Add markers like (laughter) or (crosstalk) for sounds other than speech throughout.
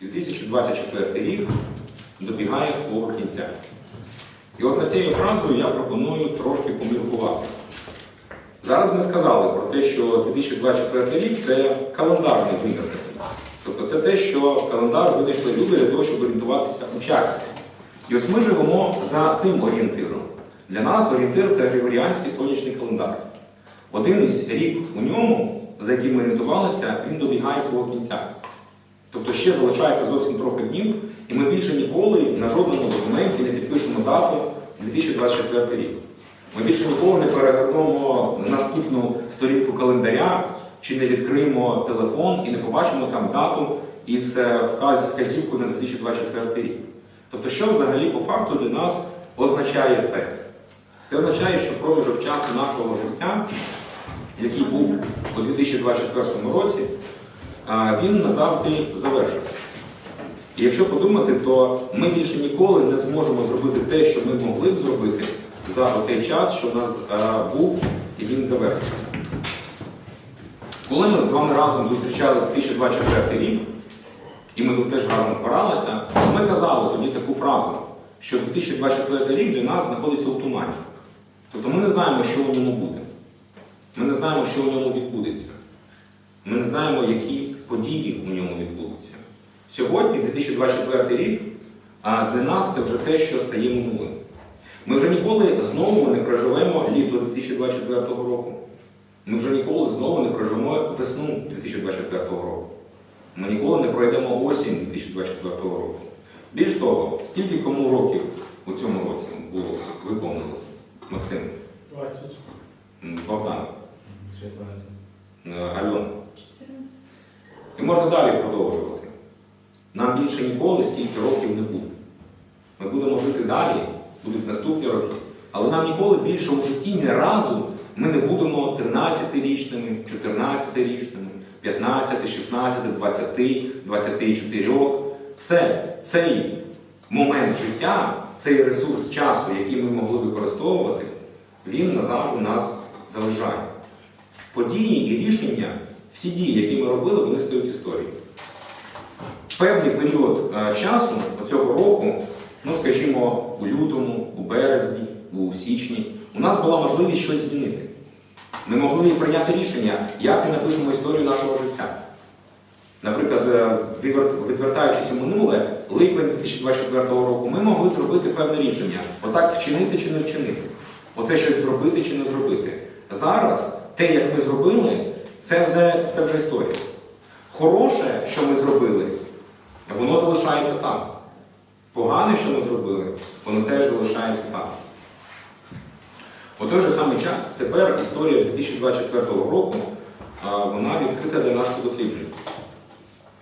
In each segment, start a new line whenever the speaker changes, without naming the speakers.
2024 рік добігає свого кінця. І от над цією фразою я пропоную трошки поміркувати. Зараз ми сказали про те, що 2024 рік це календарний вимір. Тобто це те, що календар винайшли люди для того, щоб орієнтуватися у часі. І ось ми живемо за цим орієнтиром. Для нас орієнтир це Григоріанський сонячний календар. Один із рік у ньому, за яким ми орієнтувалися, він добігає свого кінця. Тобто ще залишається зовсім трохи днів, і ми більше ніколи на жодному документі не підпишемо дату 2024 рік. Ми більше ніколи не перегорнемо наступну сторінку календаря чи не відкриємо телефон і не побачимо там дату із е, вказ, вказівкою на 2024 рік. Тобто, що взагалі по факту для нас означає це? Це означає, що проміжок часу нашого життя, який був у 2024 році, він назавжди завершився. І якщо подумати, то ми більше ніколи не зможемо зробити те, що ми могли б зробити за цей час, що в нас був і він завершився. Коли ми з вами разом зустрічали 2024 рік, і ми тут теж гарно збиралися, ми казали тоді таку фразу, що 2024 рік для нас знаходиться у тумані. Тобто ми не знаємо, що у ньому буде. Ми не знаємо, що у ньому відбудеться. Ми не знаємо, які події у ньому відбудуться. Сьогодні, 2024 рік, а для нас це вже те, що стає минулим. Ми вже ніколи знову не проживемо літо 2024 року. Ми вже ніколи знову не проживемо весну 2024 року. Ми ніколи не пройдемо осінь 2024 року. Більш того, скільки кому років у цьому році було виповнилося? Максим,
20.
Богдан,
16.
е, Альона. І можна далі продовжувати. Нам більше ніколи стільки років не буде. Ми будемо жити далі, будуть наступні роки, але нам ніколи більше у житті ні разу ми не будемо 13-річними, 14-річними, 15, 16, 20, 24. Все, цей момент життя, цей ресурс часу, який ми могли використовувати, він назавжди нас залишає. Події і рішення, всі дії, які ми робили, вони стають історією. Певний період е, часу цього року, ну скажімо, у лютому, у березні, у січні, у нас була можливість щось змінити. Ми могли прийняти рішення, як ми напишемо історію нашого життя. Наприклад, е, відвертаючись у минуле, липень 2024 року, ми могли зробити певне рішення. Отак вчинити чи не вчинити. Оце щось зробити чи не зробити. Зараз те, як ми зробили, це вже, це вже історія. Хороше, що ми зробили, воно залишається там. Погане, що ми зробили, воно теж залишається там. У той же самий час тепер історія 2024 року вона відкрита для нашого дослідження.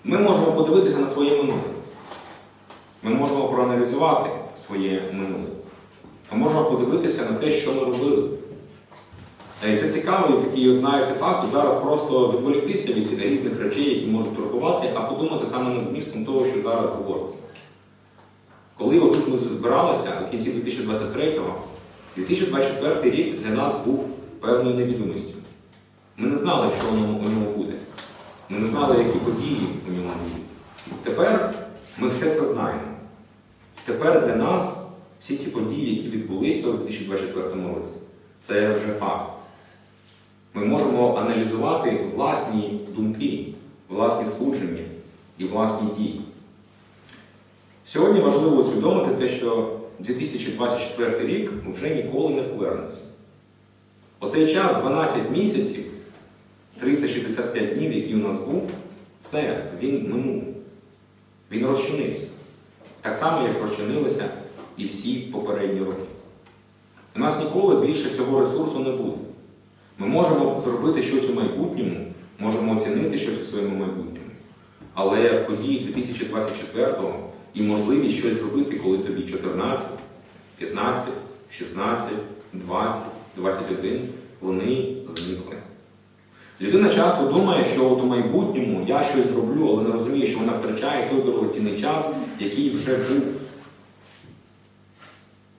Ми можемо подивитися на своє минуле. Ми можемо проаналізувати своє минуле. Ми можемо подивитися на те, що ми робили. Е, І це цікавий такий, знаєте, факт. Зараз просто відволіктися від різних речей, які можуть турбувати, а подумати саме над змістом того, що зараз говориться. Коли отут ми збиралися у кінці 2023-го, 2024 рік для нас був певною невідомістю. Ми не знали, що у ньому буде. Ми не знали, які події у ньому будуть. Тепер ми все це знаємо. Тепер для нас всі ті події, які відбулися у 2024 році, це вже факт. Ми можемо аналізувати власні думки, власні судження і власні дії. Сьогодні важливо усвідомити те, що 2024 рік вже ніколи не повернеться. Оцей час 12 місяців, 365 днів, який у нас був, все, він минув. Він розчинився. Так само, як розчинилися і всі попередні роки. У нас ніколи більше цього ресурсу не буде. Ми можемо зробити щось у майбутньому, можемо оцінити щось у своєму майбутньому. Але події 2024-го і можливість щось зробити, коли тобі 14, 15, 16, 20, 21, вони зникли. Людина часто думає, що от у майбутньому я щось зроблю, але не розуміє, що вона втрачає той дорогоцінний час, який вже був.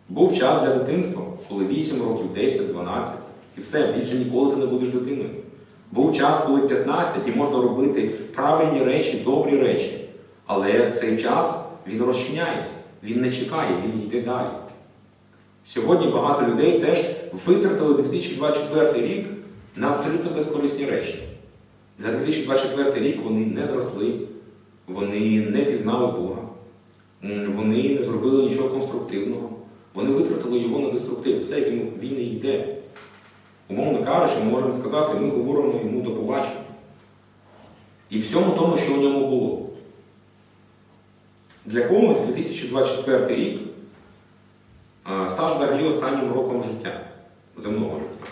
Був час для дитинства, коли 8 років, 10, 12, і все, більше ніколи ти не будеш дитиною. Був час, коли 15 і можна робити правильні речі, добрі речі. Але цей час він розчиняється, він не чекає, він йде далі. Сьогодні багато людей теж витратили 2024 рік на абсолютно безкорисні речі. За 2024 рік вони не зросли, вони не пізнали Бога, вони не зробили нічого конструктивного, вони витратили його на деструктив. Все, він, він не йде. Умовно кажучи, ми можемо сказати, ми говоримо йому до побачення. І всьому тому, що у ньому було. Для когось 2024 рік став взагалі останнім роком життя, земного життя.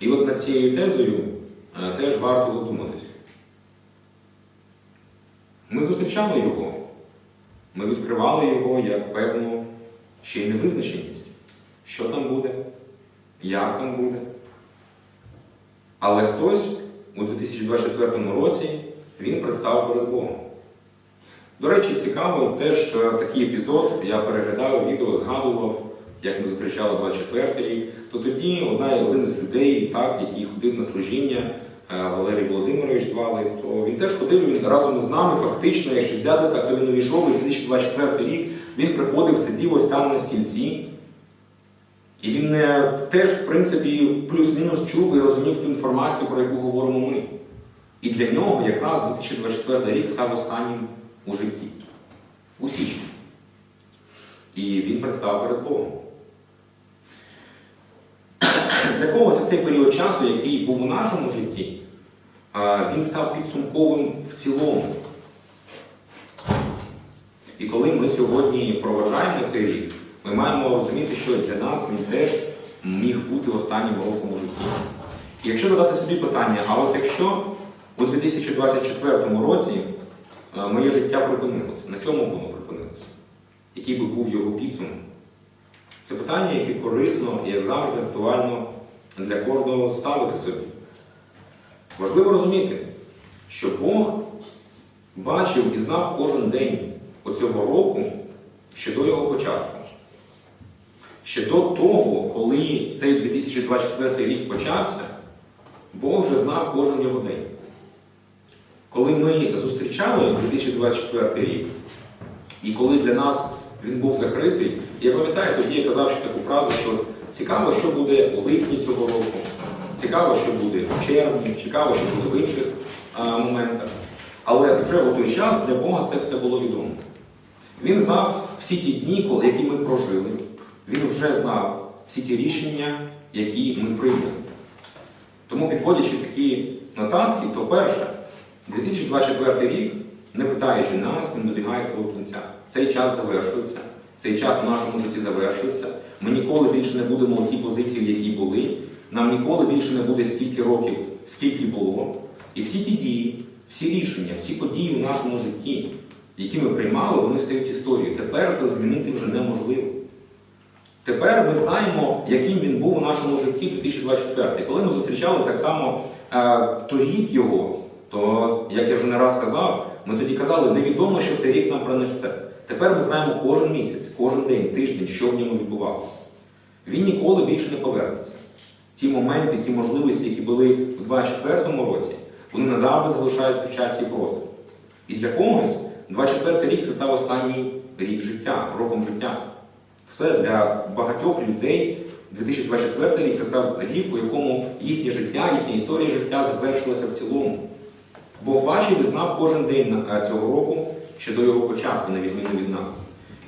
І от над цією тезою теж варто задуматися. Ми зустрічали його, ми відкривали його як певну ще й невизначеність. Що там буде, як там буде. Але хтось у 2024 році він представив перед Богом. До речі, цікаво теж такий епізод, я переглядав відео, згадував, як ми зустрічали 24 рік, то тоді одна, один із людей, так, який ходив на служіння, е, Валерій Володимирович звали, то він теж ходив він разом з нами, фактично, якщо взяти так, то він увійшов у 2024 рік, він приходив, сидів ось там на стільці. І він е, теж, в принципі, плюс-мінус чув і розумів ту інформацію, про яку говоримо ми. І для нього якраз 2024 рік став останнім у житті, у січні. І він представ перед Богом. (coughs) Для когось цей період часу, який був у нашому житті, він став підсумковим в цілому. І коли ми сьогодні проважаємо цей рік, ми маємо розуміти, що для нас він теж міг бути останнім роком у житті. І якщо задати собі питання, а от якщо у 2024 році е, моє життя припинилося, на чому воно припинилося? Який би був його підсумок? Це питання, яке корисно і як завжди актуально для кожного ставити собі. Важливо розуміти, що Бог бачив і знав кожен день оцього року ще до його початку. Ще до того, коли цей 2024 рік почався, Бог вже знав кожен його день. Коли ми зустрічали 2024 рік, і коли для нас він був закритий, я пам'ятаю, тоді я казав ще таку фразу, що цікаво, що буде у липні цього року, цікаво, що буде в червні, цікаво, що буде в інших а, моментах. Але вже у той час для Бога це все було відомо. Він знав всі ті дні, які ми прожили. Він вже знав всі ті рішення, які ми прийняли. Тому, підводячи такі нотатки, то перше, 2024 рік, не питаючи нас, він добігає свого кінця. Цей час завершується, цей час у нашому житті завершується. Ми ніколи більше не будемо у тій позиції, в якій були. Нам ніколи більше не буде стільки років, скільки було. І всі ті дії, всі рішення, всі події у нашому житті, які ми приймали, вони стають історією. Тепер це змінити вже неможливо. Тепер ми знаємо, яким він був у нашому житті 2024. Коли ми зустрічали так само е, торік його, то, як я вже не раз казав, ми тоді казали, невідомо, що цей рік нам принесе. Тепер ми знаємо кожен місяць, кожен день, тиждень, що в ньому відбувалося. Він ніколи більше не повернеться. Ті моменти, ті можливості, які були у 2024 році, вони назавжди залишаються в часі і просторі. І для когось 24 рік це став останній рік життя, роком життя. Все для багатьох людей 2024 рік це став рік, у якому їхнє життя, їхня історія життя завершилася в цілому. Бог бачив і знав кожен день е, цього року ще до його початку, на відміну від нас.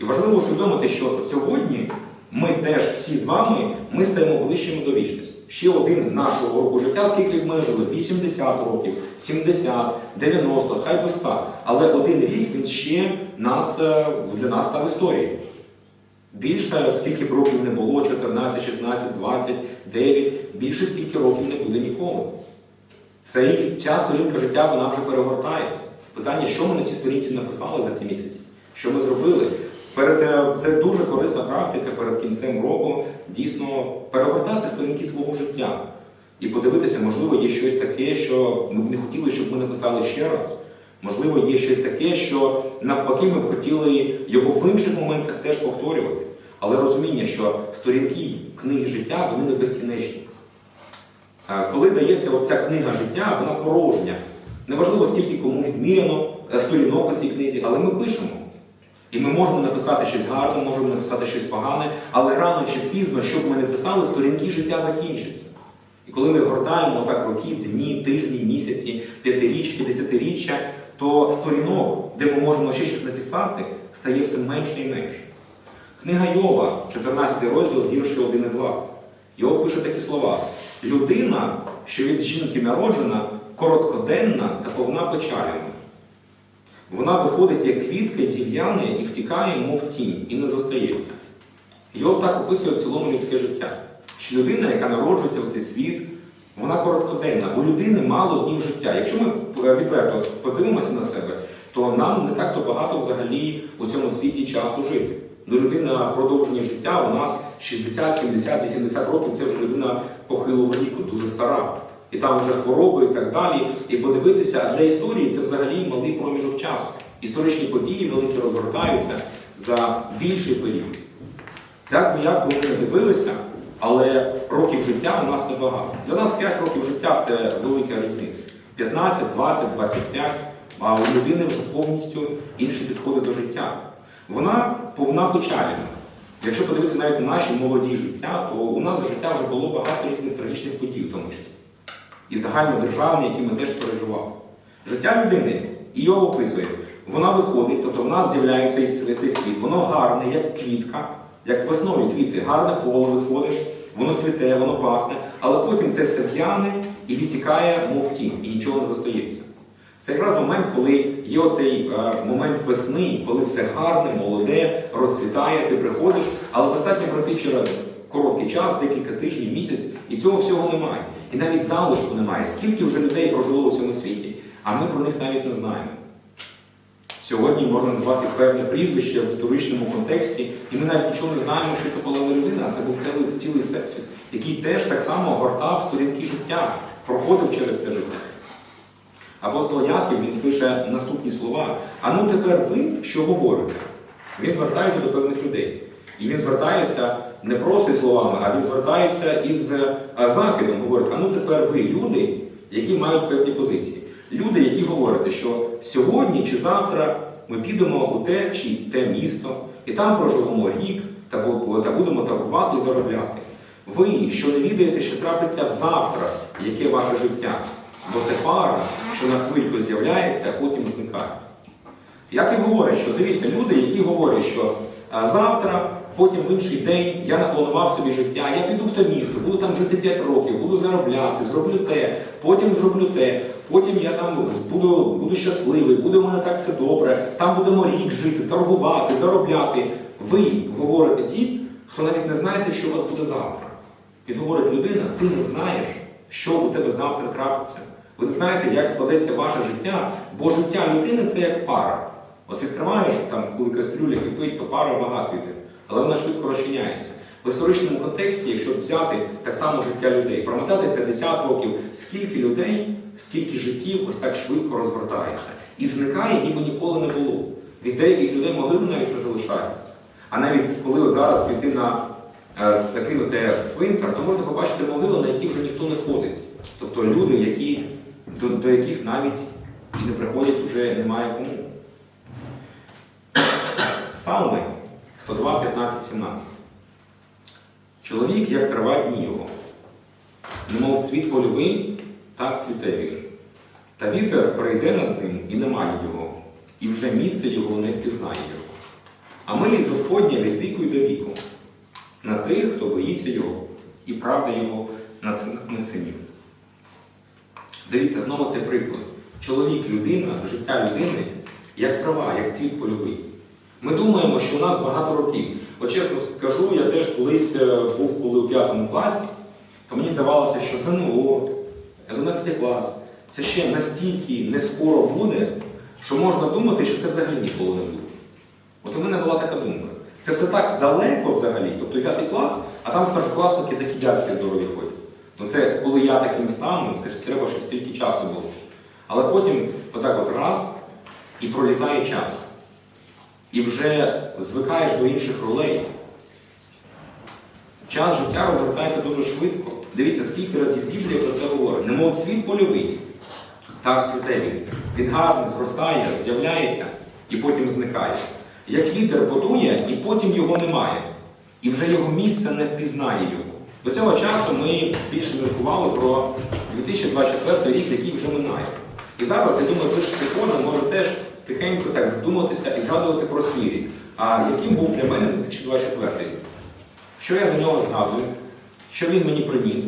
І важливо усвідомити, що сьогодні ми теж всі з вами ми стаємо ближчими до вічності. Ще один нашого року життя, скільки ми жили, 80 років, 70, 90, хай до 100. Але один рік він ще нас, е, для нас став історією. Більше, скільки б років не було, 14, 16, 20, 9, більше стільки років не буде ніколи. Цей, ця сторінка життя вона вже перегортається. Питання, що ми на цій сторінці написали за ці місяці, що ми зробили. Перед, е, це дуже корисна практика перед кінцем року дійсно перегортати сторінки свого життя і подивитися, можливо, є щось таке, що ми б не хотіли, щоб ми написали ще раз. Можливо, є щось таке, що навпаки ми б хотіли його в інших моментах теж повторювати. Але розуміння, що сторінки книги життя вони не безкінечні. Е, Коли дається ця книга життя, вона порожня. Неважливо, скільки кому відміряно е, сторінок у цій книзі, але ми пишемо. І ми можемо написати щось гарне, можемо написати щось погане, але рано чи пізно, що б ми не писали, сторінки життя закінчаться. І коли ми гортаємо так роки, дні, тижні, місяці, п'ятирічки, десятиріччя, то сторінок, де ми можемо ще щось написати, стає все менше і менше. Книга Йова, 14 розділ, вірші 1 і 2. Йов пише такі слова: людина, що від жінки народжена, короткоденна та повна печалями. Вона виходить як квітка, зів'яне і втікає, мов тінь, і не зостається. Йов так описує в цілому людське життя. Що людина, яка народжується в цей світ, вона короткоденна. У людини мало днів життя. Якщо ми е, відверто подивимося на себе, то нам не так то багато взагалі у цьому світі часу жити. Ну, людина продовження життя у нас 60, 70, 80 років це вже людина похилого віку, дуже стара. І там вже хвороби і так далі. І подивитися, а для історії це взагалі малий проміжок часу. Історичні події великі розгортаються за більший період. Так би як ми не дивилися, але років життя у нас небагато. Для нас 5 років життя це велика різниця. 15, 20, 25, а у людини вже повністю інші підходи до життя. Вона повна печалі. Якщо подивитися навіть на наші молоді життя, то у нас життя вже було багато різних трагічних подій, в тому числі. І загальнодержавні, які ми теж переживали. Життя людини, і його описує, вона виходить, тобто в нас з'являється цей, цей світ, воно гарне, як квітка, як весною квіти, гарне поле виходиш, воно цвіте, воно пахне, але потім це все в'яне і відтікає, мов тінь, і нічого не зостається. Це якраз момент, коли є оцей е, момент весни, коли все гарне, молоде, розцвітає, ти приходиш, але достатньо пройти через короткий час, декілька тижнів, місяць, і цього всього немає. І навіть залишку немає. Скільки вже людей прожило у цьому світі, а ми про них навіть не знаємо. Сьогодні можна назвати певне прізвище в історичному контексті, і ми навіть нічого не знаємо, що це була за людина, а це був цілий, цілий всесвіт, який теж так само гортав сторінки життя, проходив через це життя. Апостол Яків він пише наступні слова. А ну тепер ви що говорите? Він звертається до певних людей. І він звертається не просто словами, а він звертається із е, закидом. Говорить, а ну тепер ви люди, які мають певні позиції. Люди, які говорять, що сьогодні чи завтра ми підемо у те чи те місто, і там проживемо рік та будемо торгувати і заробляти. Ви, що не відаєте, що трапиться завтра, яке ваше життя, бо це пара, що на хвильку з'являється, а потім зникає. Як і говорять, що дивіться, люди, які говорять, що завтра, потім в інший день я напланував собі життя, я піду в те місто, буду там жити 5 років, буду заробляти, зроблю те, потім зроблю те, потім я там буду, буду щасливий, буде в мене так все добре, там будемо рік жити, торгувати, заробляти. Ви говорите ті, хто навіть не знаєте, що у вас буде завтра. Він говорить, людина, ти не знаєш, що у тебе завтра трапиться. Ви не знаєте, як складеться ваше життя, бо життя людини це як пара. От відкриваєш, там, коли кастрюля кипить, то пара багато йде, але вона швидко розчиняється. В історичному контексті, якщо взяти так само життя людей, промотати 50 років, скільки людей, скільки життів ось так швидко розвертається. І зникає, ніби ніколи не було. Від деяких людей могили навіть не залишаються. А навіть коли от зараз піти на е, закинуте цвинтар, то можна побачити могили, на які вже ніхто не ходить. Тобто люди, які, до, до яких навіть і не приходять вже немає кому. Псалми 102, 15, 17. Чоловік, як трава дні його, немов цвіт польовий, так цвіте він. Та вітер прийде над ним і немає його, і вже місце його не впізнає його. А милість Господня від віку й до віку, на тих, хто боїться його, і правда його на синів. Дивіться, знову цей приклад. Чоловік, людина, життя людини, як трава, як цвіт польовий. Ми думаємо, що у нас багато років. От чесно скажу, я теж колись е, був коли у п'ятому класі, то мені здавалося, що ЗНО, 11 клас, це ще настільки не скоро буде, що можна думати, що це взагалі ніколи не буде. От у мене була така думка. Це все так далеко взагалі, тобто п'ятий клас, а там старшокласники такі дядьки здорові ходять. Ну це коли я таким стану, це ж треба, щоб стільки часу було. Але потім отак от раз і пролітає час. І вже звикаєш до інших ролей. Час життя розгортається дуже швидко. Дивіться, скільки разів Біблія про це говорить. Немов світ польовий. Так цвіте він. Він гарно зростає, з'являється і потім зникає. Як вітер подує, і потім його немає. І вже його місце не впізнає його. До цього часу ми більше міркували про 2024 рік, який вже минає. І зараз, я думаю, ви з може теж тихенько так задуматися і згадувати про свій рік. А яким був для мене 2024 рік? Що я за нього згадую, що він мені приніс,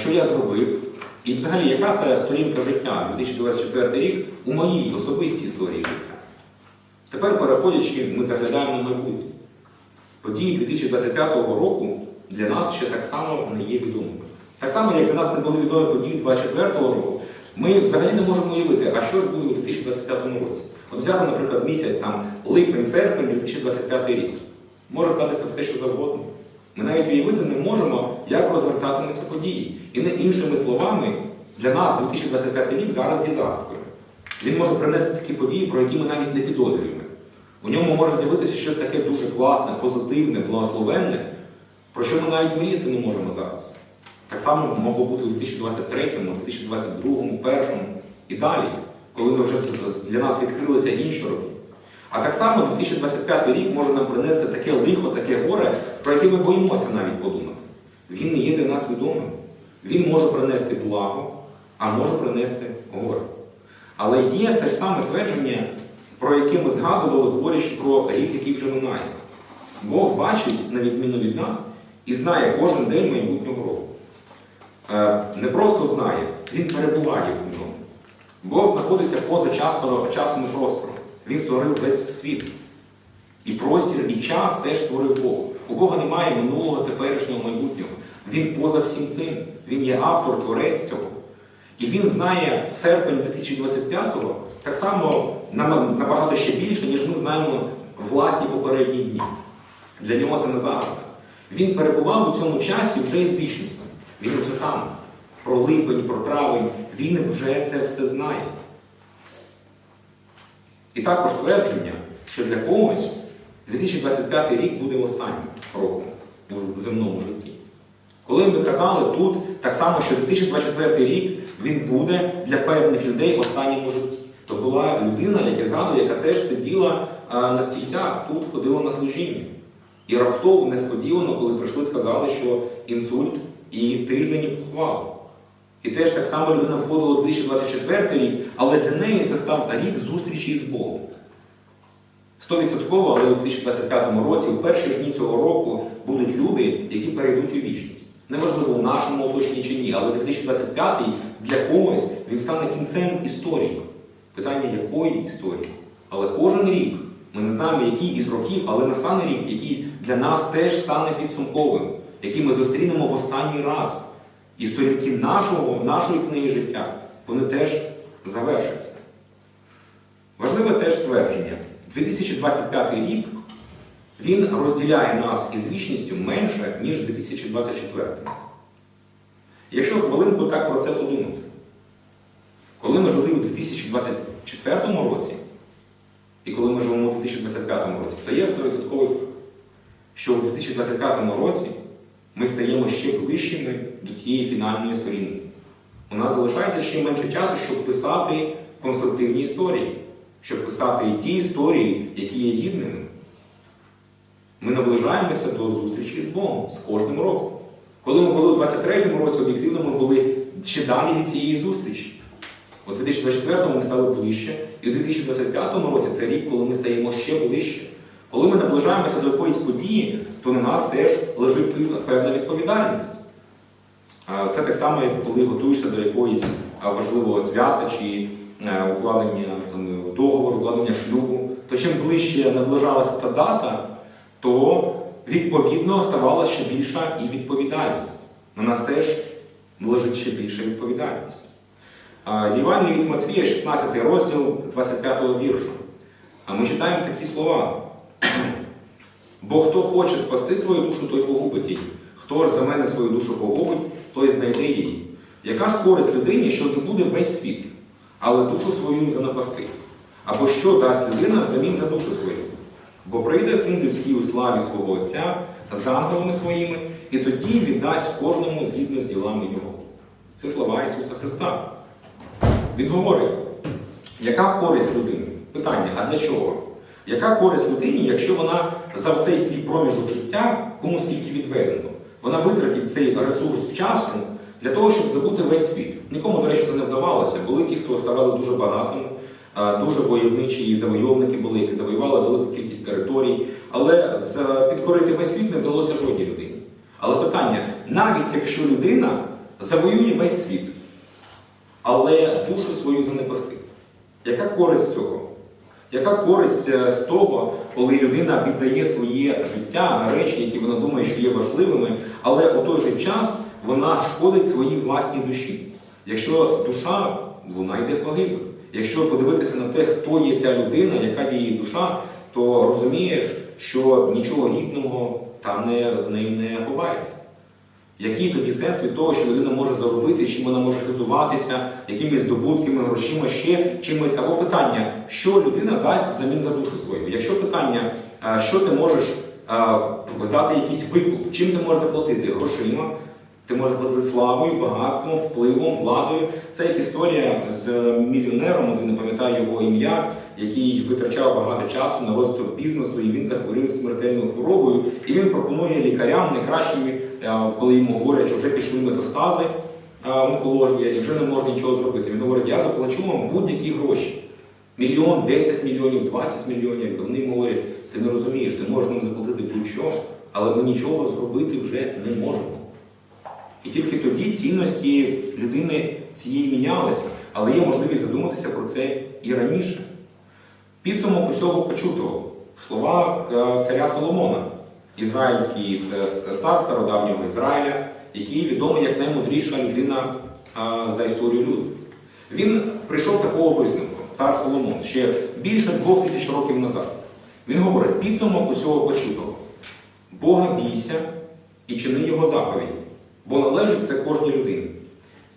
що я зробив, і взагалі, яка це сторінка життя 2024 рік у моїй особистій історії життя. Тепер, переходячи, ми заглядаємо на майбутнє. Події 2025 року для нас ще так само не є відомими. Так само, як для нас не були відомі події 2024 року, ми взагалі не можемо уявити, а що ж буде у 2025 році. От взяти, наприклад, місяць там липень-серпень 2025 рік. Може статися все, що завгодно. Ми навіть уявити не можемо, як розвертатимуться події. І не іншими словами, для нас 2025 рік зараз є загадкою. Він може принести такі події, про які ми навіть не підозрюємо. У ньому може з'явитися щось таке дуже класне, позитивне, благословенне, про що ми навіть мріяти не можемо зараз. Так само могло бути у 2023, 2022, 2021 і далі, коли ми вже для нас відкрилися інші роки. А так само 2025 рік може нам принести таке лихо, таке горе, про яке ми боїмося навіть подумати. Він не є для нас відомим. Він може принести благо, а може принести горе. Але є те ж саме твердження, про яке ми згадували, говорячи про рік, який вже минає. Бог бачить, на відміну від нас, і знає кожен день майбутнього року. Е, Не просто знає, він перебуває в ньому. Бог знаходиться поза часом і простором. Він створив весь світ. І простір, і час теж створив Бог. У Бога немає минулого, теперішнього, майбутнього. Він поза всім цим. Він є автор, творець цього. І він знає серпень 2025-го так само набагато ще більше, ніж ми знаємо власні попередні дні. Для нього це не загадка. Він перебував у цьому часі вже із вічністю. Він вже там. Про липень, про травень. Він вже це все знає. І також твердження, що для когось 2025 рік буде останнім роком у земному житті. Коли ми казали тут так само, що 2024 рік він буде для певних людей останнім у житті. То була людина, як я згадую, яка теж сиділа на стільцях, тут ходила на служіння. І раптово, несподівано, коли прийшли, сказали, що інсульт і тиждень і. І теж так само людина входила у 2024 рік, але для неї це став рік зустрічі з Богом. 100%, але у 2025 році, у перші дні цього року, будуть люди, які перейдуть у вічність. Неважливо, у нашому оточенні чи ні, але 2025 для когось він стане кінцем історії. Питання якої історії? Але кожен рік, ми не знаємо, який із років, але настане рік, який для нас теж стане підсумковим, який ми зустрінемо в останній раз. І сторінки нашого, нашої книги життя, вони теж завершаться. Важливе теж твердження. 2025 рік він розділяє нас із вічністю менше, ніж 2024. Якщо хвилинку так про це подумати, коли ми жили у 2024 році, і коли ми живемо у 2025 році, то є 100% факт, що у 2025 році ми стаємо ще ближчими до тієї фінальної сторінки. У нас залишається ще менше часу, щоб писати конструктивні історії, щоб писати ті історії, які є гідними. Ми наближаємося до зустрічі з Богом з кожним роком. Коли ми були у 23-му році, об'єктивно ми були ще далі від цієї зустрічі. У 2024-му ми стали ближче, і у 2025 році це рік, коли ми стаємо ще ближче. Коли ми наближаємося до якоїсь події, то на нас теж лежить певна відповідальність. Це так само, як коли готуєшся до якоїсь важливого свята чи е, укладення договору, укладення шлюбу, то чим ближче наближалася та дата, то відповідно ставала ще більша і відповідальність. На нас теж лежить ще більша відповідальність. Євангелії від Матвія, 16 розділ 25 віршу. А ми читаємо такі слова. Бо хто хоче спасти свою душу, той погубить її. Хто ж за мене свою душу погубить, той знайде її. Яка ж користь людині, що здобуде весь світ, але душу свою занапасти? Або що дасть людина взамін за душу свою? Бо прийде син людський у славі свого Отця з ангелами своїми, і тоді віддасть кожному згідно з ділами Його. Це слова Ісуса Христа. Він говорить, яка користь людині? Питання, а для чого? Яка користь людині, якщо вона за цей свій проміжок життя, кому скільки відведено, вона витратить цей ресурс часу для того, щоб здобути весь світ. Нікому, до речі, це не вдавалося. Були ті, хто ставали дуже багатими, дуже войовничі і завойовники були, які завоювали велику кількість територій. Але підкорити весь світ не вдалося жодній людині. Але питання, навіть якщо людина завоює весь світ, але душу свою занепастить, яка користь цього? Яка користь е, з того, коли людина віддає своє життя на речі, які вона думає, що є важливими, але у той же час вона шкодить своїй власній душі? Якщо душа, вона йде в погибель. Якщо подивитися на те, хто є ця людина, яка є її душа, то розумієш, що нічого гідного там не, з нею не ховається. Який тоді сенс від того, що людина може заробити, чим вона може хизуватися, якимись здобутками, грошима, ще чимось? Або питання, що людина дасть взамін за душу свою? Якщо питання, що ти можеш а, дати якийсь викуп, чим ти можеш заплатити? Грошима, ти можеш заплатити славою, багатством, впливом, владою. Це як історія з мільйонером, один не пам'ятаю його ім'я, який витрачав багато часу на розвиток бізнесу, і він захворів смертельною хворобою. І він пропонує лікарям найкращими, е, коли йому говорять, що вже пішли метастази онкологія, і вже не можна нічого зробити. Він говорить, я заплачу вам будь-які гроші. Мільйон, 10 мільйонів, 20 мільйонів. Вони говорять, ти не розумієш, ти можеш нам заплатити будь-що, але ми нічого зробити вже не можемо. І тільки тоді цінності людини цієї мінялися, але є можливість задуматися про це і раніше. Підсумок усього почутого слова е, царя Соломона, ізраїльський це цар стародавнього Ізраїля, який відомий як наймудріша людина за історію людства. Він прийшов такого висновку, цар Соломон, ще більше двох тисяч років назад. Він говорить, підсумок усього почутого. Бога бійся і чини його заповіді, бо належить це кожній людині.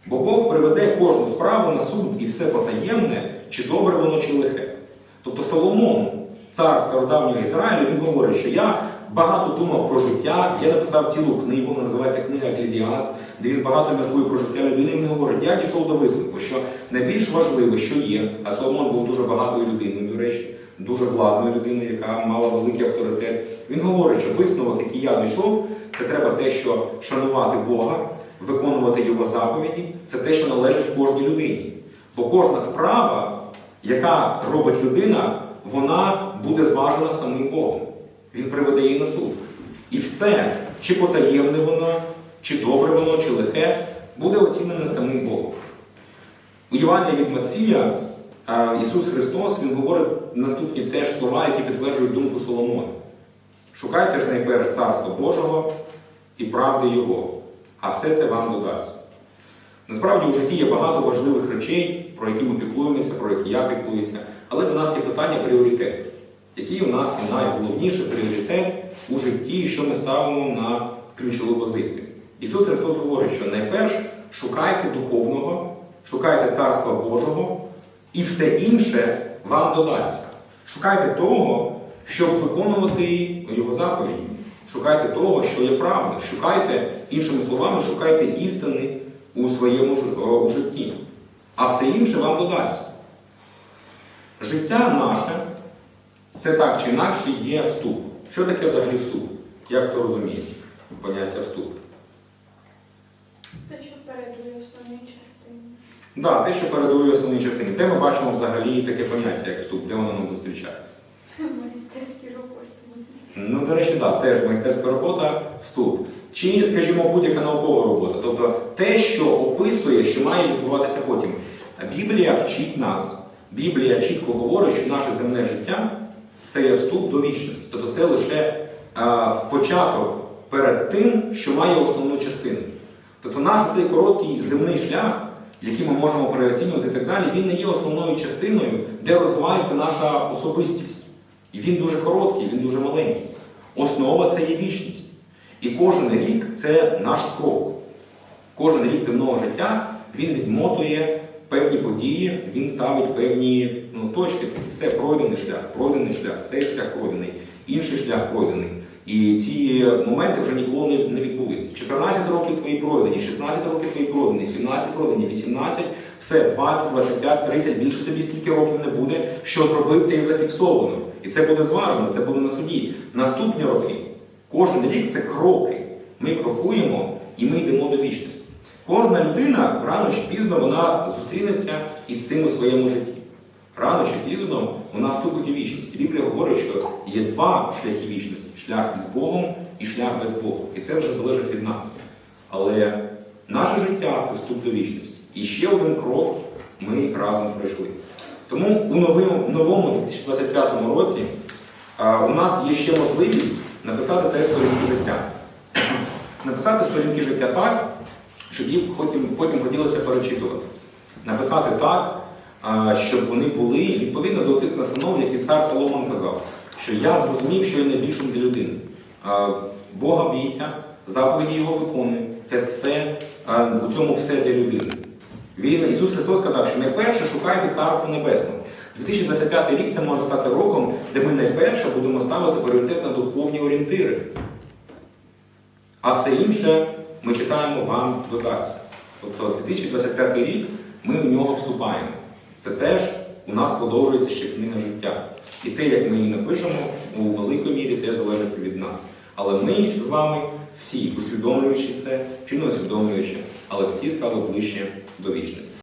Бо Бог приведе кожну справу на суд і все потаємне, чи добре воно, чи лихе. Тобто Соломон, цар стародавнього Ізраїлю, він говорить, що я багато думав про життя, я написав цілу книгу, вона називається Книга Еклезіаст, де він багато міркує про життя людини. Він говорить, я дійшов до висновку, що найбільш важливе, що є, а Соломон був дуже багатою людиною, до речі, дуже владною людиною, яка мала великий авторитет. Він говорить, що висновок, який я дійшов, це треба те, що шанувати Бога, виконувати його заповіді, це те, що належить кожній людині. Бо кожна справа, яка робить людина, вона буде зважена самим Богом. Він приведе її на суд. І все, чи потаємне воно, чи добре воно, чи лихе, буде оцінене самим Богом. У Євангелії від Матфія Ісус Христос Він говорить наступні теж слова, які підтверджують думку Соломона. Шукайте ж найперш Царство Божого і правди Його, а все це вам додасть. Насправді у житті є багато важливих речей, про які ми піклуємося, про які я піклуюся, але у нас є питання пріоритету. Який у нас є найголовніший пріоритет у житті, що ми ставимо на ключову позицію? Ісус Христос говорить, що найперш шукайте духовного, шукайте Царства Божого, і все інше вам додасться. Шукайте того, щоб виконувати Його заповіді. Шукайте того, що є правда. Шукайте, іншими словами, шукайте істини у своєму житті. А все інше вам додасться. Життя наше це так чи інакше є вступ. Що таке взагалі вступ? Як хто розуміє поняття вступ?
Те, що передує основній частині.
Да, те, що передує основній частині. Де ми бачимо взагалі таке поняття, як вступ, де воно нам зустрічається?
В майстерській роботі.
Ну, до речі, так, теж майстерська робота, вступ. Чи, скажімо, будь-яка наукова робота. Тобто те, що описує, що має відбуватися потім. Біблія вчить нас. Біблія чітко говорить, що наше земне життя це є вступ до вічності. Тобто це лише а, початок перед тим, що має основну частину. Тобто наш цей короткий земний шлях, який ми можемо переоцінювати і так далі, він не є основною частиною, де розвивається наша особистість. І він дуже короткий, він дуже маленький. Основа це є вічність. І кожен рік це наш крок. Кожен рік земного життя він відмотує певні події, він ставить певні ну, точки. Все пройдений шлях, пройдений шлях, цей шлях пройдений, інший шлях пройдений. І ці моменти вже ніколи не, не відбулися. 14 років твої пройдені, 16 років твої пройдені, 17 пройдені, 18 Все, 20, 25, 30, більше тобі стільки років не буде. Що зробив, і зафіксовано. І це буде зважено, це буде на суді. Наступні роки, кожен рік це кроки. Ми крокуємо і ми йдемо до вічності. Кожна людина рано чи пізно вона зустрінеться із цим у своєму житті. Рано чи пізно вона вступить у вічність. Біблія говорить, що є два шляхи вічності: шлях із Богом і шлях без Бога. І це вже залежить від нас. Але наше життя це вступ до вічності. І ще один крок ми разом пройшли. Тому у новому, новому 2025 році у нас є ще можливість написати теж сторінки життя. (clears throat) Написати сторінки життя так, щоб їх потім, потім хотілося перечитувати. Написати так, щоб вони були відповідно до цих настанов, які цар Соломон казав, що я зрозумів, що я найбільшим для людини. Бога бійся, заповіді його виконуй. Це все, у цьому все для людини. Він, Ісус Христос сказав, що найперше шукайте Царство Небесного. 2025 рік це може стати роком, де ми найперше будемо ставити пріоритет на духовні орієнтири. А все інше ми читаємо вам додасться. Тобто 2025 рік ми в нього вступаємо. Це теж у нас продовжується ще книга життя. І те, як ми її напишемо, у великій мірі теж залежить від нас. Але ми з вами всі, усвідомлюючи це, чи не усвідомлюючи, але всі стали ближче до вічності.